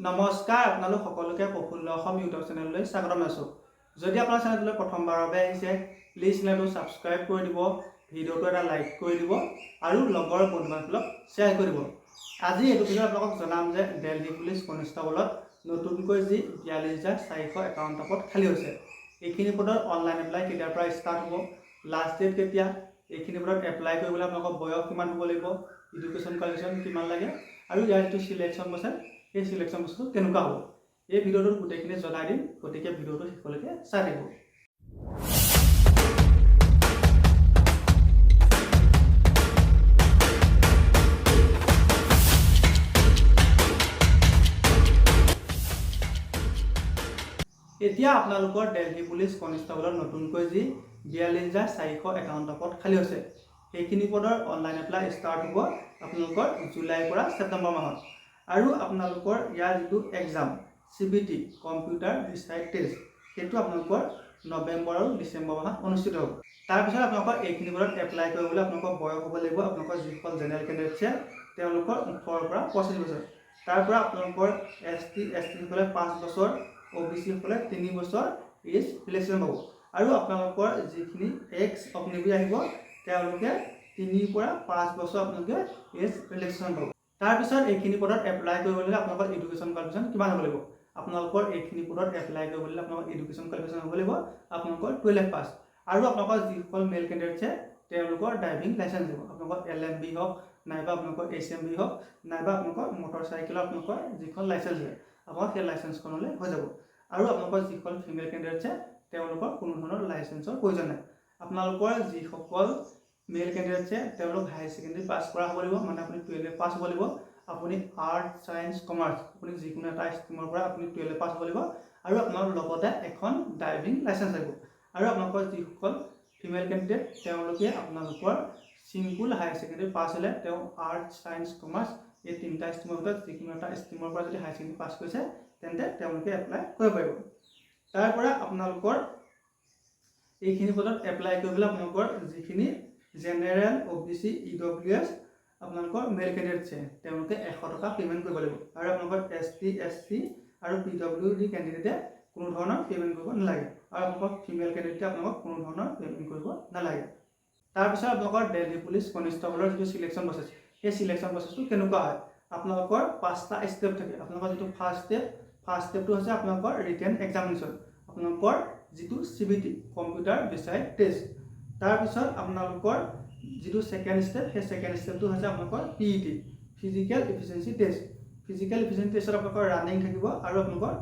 নমস্কাৰ আপোনালোক সকলোকে প্ৰফুল্ল অসম ইউটিউব চেনেললৈ স্বাগতম জনাইছোঁ যদি আপোনাৰ চেনেলটোলৈ প্ৰথমবাৰৰ বাবে আহিছে প্লিজ চেনেলটো ছাবস্ক্ৰাইব কৰি দিব ভিডিঅ'টো এটা লাইক কৰি দিব আৰু লগৰ বন্ধু বান্ধৱীক শ্বেয়াৰ কৰি দিব। আজি এইটো বিষয়ে আপোনালোকক জনাম যে দেলহি পুলিচ কনিষ্টেবলত নতুনকৈ যি বিয়াল্লিছ হাজাৰ চাৰিশ একাৱন্ন পদ খালী হৈছে এইখিনি পদৰ অনলাইন এপ্লাই কেতিয়াৰ পৰা ষ্টাৰ্ট হ'ব লাষ্ট ডেট কেতিয়া এইখিনি পদত এপ্লাই কৰিবলৈ আপোনালোকৰ বয়স কিমান হ'ব লাগিব এডুকেশ্যন কোৱালিফিকেশ্যন কিমান লাগে আৰু ইয়াৰ যিটো চিলেকশ্যন প্ৰচেছ সেই চিলেকশ্যন বস্তুটো কেনেকুৱা হ'ব? এই ভিডিঅ'টোত গোটেইখিনি জনাই দিম, গতিকে ভিডিঅ'টো শেষলৈকে চাই থাকিব। এতিয়া আপোনালোকৰ দেলহি পুলিচ কনিষ্টেবলত নতুনকৈ যি বিয়াল্লিছ হাজাৰ চাৰিশ একাৱন্ন পদ খালী হৈছে, সেইখিনি পদৰ অনলাইন এপ্লাই ষ্টাৰ্ট হ'ব আপোনালোকৰ জুলাইৰ পৰা ছেপ্টেম্বৰ মাহত। আৰু আপোনালোকৰ ইয়াৰ যিটো exam C B T computer decide test সেইটো আপোনালোকৰ নৱেম্বৰ আৰু ডিচেম্বৰ মাহত অনুষ্ঠিত হ'ব। তাৰপিছত আপোনালোকৰ এইখিনি পদত এপ্লাই কৰিবলৈ আপোনালোকৰ বয়স হ'ব লাগিব, আপোনালোকৰ যিসকল জেনেৰেল কেণ্ডিডেট আছে, তেওঁলোকৰ ওঠৰৰ পৰা পঁচিছ বছৰ। তাৰ পৰা আপোনালোকৰ এছ টি এছ টিসকলে পাঁচ বছৰ অ' বি চিসকলে তিনি বছৰ এজ ৰিলেশ্যন পাব। আৰু আপোনালোকৰ যিখিনি এক্স অগ্নিবীৰ আহিব, তেওঁলোকে তিনিৰ পৰা পাঁচ বছৰ আপোনালোকে এজ ৰিলেশ্যন পাব। তাৰপিছত এইখিনি পদত এপ্লাই কৰিবলৈ আপোনালোকৰ এডুকেশ্যন কোৱালিফিকেশ্যন কিমান হ'ব লাগিব? আপোনালোকৰ এইখিনি পদত এপ্লাই কৰিবলৈ আপোনালোকৰ এডুকেশ্যন কোৱালিফিকেশ্যন হ'ব লাগিব আপোনালোকৰ টুৱেলভ পাছ আৰু আপোনালোকৰ যিসকল মেল কেণ্ডিডেট আছে তেওঁলোকৰ ড্ৰাইভিং লাইচেঞ্চ দিব আপোনালোকৰ এল এম বি হওক নাইবা আপোনালোকৰ এইচ এম বি হওক নাইবা আপোনালোকৰ মটৰ চাইকেলৰ আপোনালোকৰ যিখন লাইচেঞ্চ দিয়ে আপোনালোকৰ সেই লাইচেঞ্চখনলৈ হৈ যাব। আৰু আপোনালোকৰ যিসকল ফিমেল কেণ্ডিডেট আছে তেওঁলোকৰ কোনো ধৰণৰ লাইচেঞ্চৰ প্ৰয়োজন নাই। আপোনালোকৰ যিসকল মেল কেণ্ডিডেট আছে তেওঁলোক হায়াৰ ছেকেণ্ডেৰী পাছ কৰা হ'ব লাগিব মানে আপুনি টুৱেলভ পাছ হ'ব লাগিব আপুনি আৰ্ট ছায়েন্স কমাৰ্চ আপুনি যিকোনো এটা ষ্ট্ৰীমৰ পৰা আপুনি টুৱেলভ পাছ হ'ব লাগিব আৰু আপোনাৰ লগতে এখন ড্ৰাইভিং লাইচেঞ্চ আহিব আৰু আপোনালোকৰ যিসকল ফিমেল কেণ্ডিডেট তেওঁলোকে আপোনালোকৰ চিম্পুল হায়াৰ ছেকেণ্ডেৰী পাছ হ'লে তেওঁ আৰ্ট ছায়েন্স কমাৰ্চ এই তিনিটা ষ্ট্ৰীমৰ ভিতৰত যিকোনো এটা ষ্ট্ৰীমৰ পৰা যদি হায়াৰ ছেকেণ্ডেৰী পাছ কৰিছে, তেন্তে তেওঁলোকে এপ্লাই কৰিব পাৰিব। তাৰ পৰা আপোনালোকৰ এইখিনি পদত এপ্লাই কৰিবলৈ আপোনালোকৰ যিখিনি general O' B C E W S আপোনালোকৰ মেল কেণ্ডিডেট আছে তেওঁলোকে এশ টকা পে'মেণ্ট কৰিব লাগিব। আৰু আপোনালোকৰ এছ টি এছ চি আৰু পি ডব্লিউ ডি কেণ্ডিডেটে কোনো ধৰণৰ পে'মেণ্ট কৰিব নালাগে। আৰু আপোনালোকৰ ফিমেল কেণ্ডিডেটে আপোনালোকক কোনো ধৰণৰ পে'মেণ্ট কৰিব নালাগে। তাৰপিছত আপোনালোকৰ দেলহি পুলিচ কনিষ্টেবলৰ যিটো চিলেকশ্যন প্ৰচেছ সেই চিলেকশ্যন প্ৰচেছটো কেনেকুৱা হয়? আপোনালোকৰ পাঁচটা ষ্টেপ থাকে। আপোনালোকৰ যিটো ফাৰ্ষ্ট ষ্টেপ ফাৰ্ষ্ট ষ্টেপটো হৈছে আপোনালোকৰ ৰিটেন এক্সামিনেশ্যন আপোনালোকৰ যিটো C B T computer decide test তাৰপিছত আপোনালোকৰ যিটো ছেকেণ্ড ষ্টেপ সেই ছেকেণ্ড ষ্টেপটো হৈছে আপোনালোকৰ P E T physical efficiency test physical efficiency টেষ্টত আপোনালোকৰ ৰানিং থাকিব আৰু আপোনালোকৰ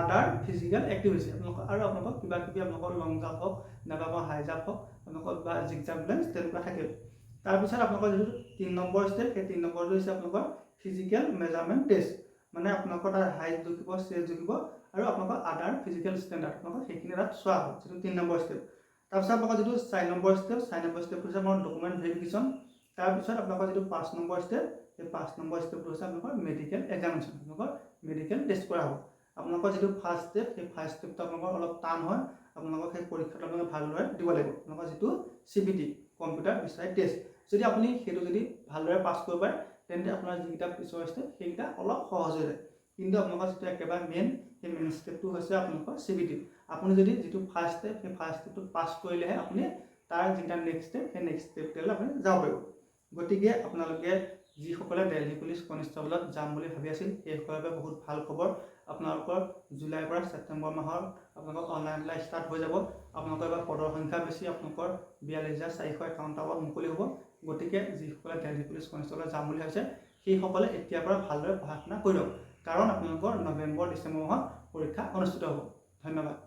আদাৰ ফিজিকেল এক্টিভিটি আপোনালোকৰ আৰু আপোনালোকৰ কিবা কিবি আপোনালোকৰ লং জাম্প হওক, নাইবা হাই জাম্প হওক, আপোনালোকৰ বা জিগ জাম্প বেলেঞ্চ তেনেকুৱা থাকে। তাৰপিছত আপোনালোকৰ যিটো তিনি নম্বৰ ষ্টেপ সেই তিনি নম্বৰটো হৈছে আপোনালোকৰ ফিজিকেল মেজাৰমেণ্ট টেষ্ট মানে আপোনালোকৰ তাৰ হাইট জুখিব ষ্টেজ জুখিব আৰু আপোনালোকৰ আদাৰ ফিজিকেল ষ্টেণ্ডাৰ্ড আপোনালোকৰ সেইখিনি তাত চোৱা হয়, যিটো তিনি নম্বৰ ষ্টেপ তাৰপিছত আপোনালোকৰ যিটো চাৰি নম্বৰ ষ্টেপ চাৰি নম্বৰ ষ্টেপটো হৈছে আপোনাৰ ডকুমেণ্ট ভেৰিফিকেশ্যন তাৰপিছত আপোনালোকৰ যিটো পাঁচ নম্বৰ ষ্টেপ সেই পাঁচ নম্বৰ ষ্টেপটো হৈছে আপোনালোকৰ মেডিকেল এক্সামিনেশ্যন আপোনালোকৰ মেডিকেল টেষ্ট কৰা হ'ব। আপোনালোকৰ যিটো ফাৰ্ষ্ট ষ্টেপ সেই ফাৰ্ষ্ট ষ্টেপটো আপোনালোকৰ অলপ টান হয়। আপোনালোকক সেই পৰীক্ষাটো আপোনালোকে ভালদৰে দিব লাগিব। আপোনালোকৰ যিটো C B T computer decide test যদি আপুনি সেইটো যদি ভালদৰে পাছ কৰিব পাৰে, তেন্তে আপোনাৰ যিকেইটা পিছৰ ষ্টেপ সেইকেইটা অলপ সহজ হৈ যায়। কিন্তু আপোনালোকৰ যিটো একেবাৰে মেইন সেই মেইন ষ্টেপটো হৈছে আপোনালোকৰ চি বি আপুনি যদি যিটো ফাৰ্ষ্ট ষ্টেপ সেই ফাৰ্ষ্ট ষ্টেপটো পাছ কৰিলেহে আপুনি তাৰ যিটা নেক্সট ষ্টেপ সেই নেক্সট ষ্টেপটোলৈ আপুনি যাব পাৰিব। গতিকে আপোনালোকে যিসকলে দেলহি পুলিচ কনিষ্টেবলত যাম বুলি ভাবি আছিল, সেইসকলৰ বাবে বহুত ভালো খবৰ। আপোনালোকৰ জুলাইৰ পৰা ছেপ্টেম্বৰ মাহৰ আপোনালোকৰ অনলাইন এপ্লাই ষ্টাৰ্ট হৈ যাব। আপোনালোকৰ এবাৰ পদৰ সংখ্যা বেছি, আপোনালোকৰ বিয়াল্লিছ হাজাৰ চাৰিশ একাৱন্ন পদ মুকলি হ'ব। গতিকে যিসকলে দেলহি পুলিচ কনিষ্টেবলত যাম বুলি ভাবিছে, সেইসকলে এতিয়াৰ পৰা ভালদৰে পঢ়া শুনা কৰি লওক। কাৰণ আপোনালোকৰ নৱেম্বৰ ডিচেম্বৰ মাহত পৰীক্ষা অনুষ্ঠিত হ'ব। ধন্যবাদ।